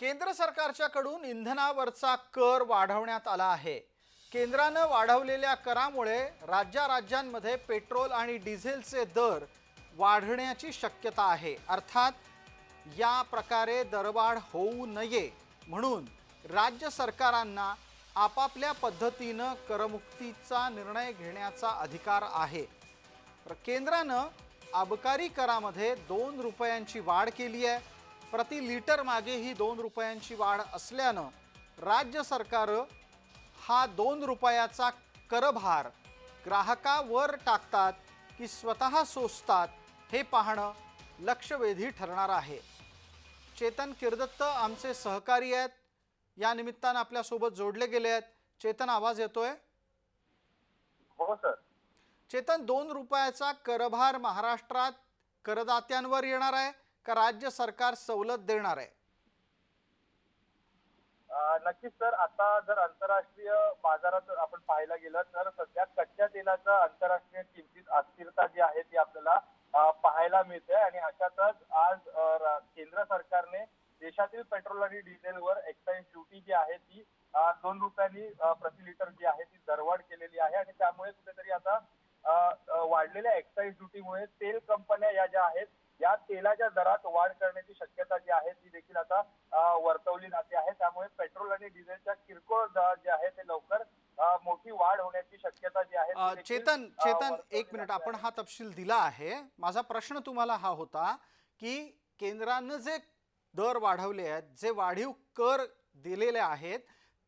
केंद्र सरकारच्याकडून इंधनावरचा कर वाढवण्यात आला आहे. केंद्रानं वाढवलेल्या करामुळे राज्या राज्यांमध्ये पेट्रोल आणि डिझेलचे दर वाढण्याची शक्यता आहे. अर्थात या प्रकारे दरवाढ होऊ नये म्हणून राज्य सरकारांना आपापल्या पद्धतीनं करमुक्तीचा निर्णय घेण्याचा अधिकार आहे. केंद्रानं आबकारी करामध्ये दोन रुपयांची वाढ केली आहे. प्रति लिटर मागे ही दोन रुपयांची वाढ असल्यानं राज्य सरकार हा दोन रुपयाचा करभार ग्राहकावर टाकतात की स्वतः सोसतात हे पाहणं लक्षवेधी ठरणार आहे. चेतन किर्दत्त आमचे सहकारी आहेत. या निमित्तानं आपल्यासोबत जोडले गेले आहेत. चेतन आवाज येतोय? हो सर. चेतन दोन रुपयाचा करभार महाराष्ट्रात करदात्यांवर येणार आहे. का राज्य सरकार सवलत देणार आहे? नक्कीच सर. आता जर आंतरराष्ट्रीय बाजारात आपण पाहायला गेलं तर सध्या कच्च्या तेलाचा आंतरराष्ट्रीय किमतीत अस्थिरता जी आहे ती आपल्याला पाहायला मिळते आणि अशातच आज केंद्र सरकारने देशातील पेट्रोल आणि डिझेलवर एक्साईज ड्युटी जी आहे ती दोन रुपयांनी प्रति लिटर जी आहे ती दरवाढ केलेली आहे आणि त्यामुळे कुठेतरी आता वाढलेल्या एक्साईज ड्युटीमुळे तेल कंपन्या या ज्या आहेत या तेलाच्या दरात वाढ करण्याची शक्यता जी आहे ती देखील आता वर्तवली जाते आहे. त्यामुळे पेट्रोल आणि डिझेलच्या किरकोळ दर जे आहे ते लवकर मोठी वाढ होण्याची शक्यता जी आहे चेतन चेतन एक मिनिट. आपण. हा तपशील दिला आहे. माझा प्रश्न तुम्हाला हा होता की केंद्रानं जे दर वाढवले आहेत जे वाढीव कर दिलेले आहेत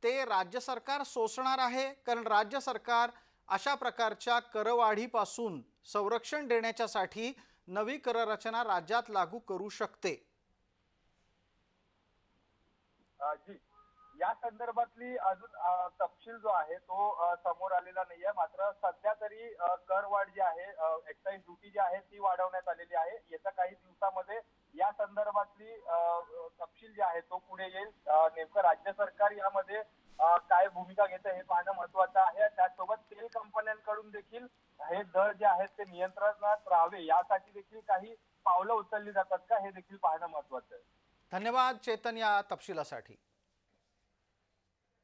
ते राज्य सरकार सोसणार आहे? कारण राज्य सरकार अशा प्रकारच्या करवाढीपासून संरक्षण देण्याच्यासाठी नवी कररचना राज्यात लागू करू शकते. जी. या संदर्भातली अजून तपशील जो आहे तो समोर आलेला नाहीये. मात्र सध्या तरी करवाढ जी आहे एक्साईज ड्युटी जी आहे ती वाढवण्यात आलेली आहे. येत्या काही दिवसामध्ये या संदर्भातली तपशील जे आहे तो पुढे येईल. नेमकं राज्य सरकार यामध्ये काय भूमिका घेतं हे पाहणं महत्वाचं आहे. त्याचसोबत तेल कंपन्यांकडून देखील हे दर जे आहेत ते नियंत्रणात राहावे. यासाठी देखील काही पावलं उचलली जातात का? हे देखील पाहणं महत्वाचं आहे. धन्यवाद चेतन या तपशिलासाठी.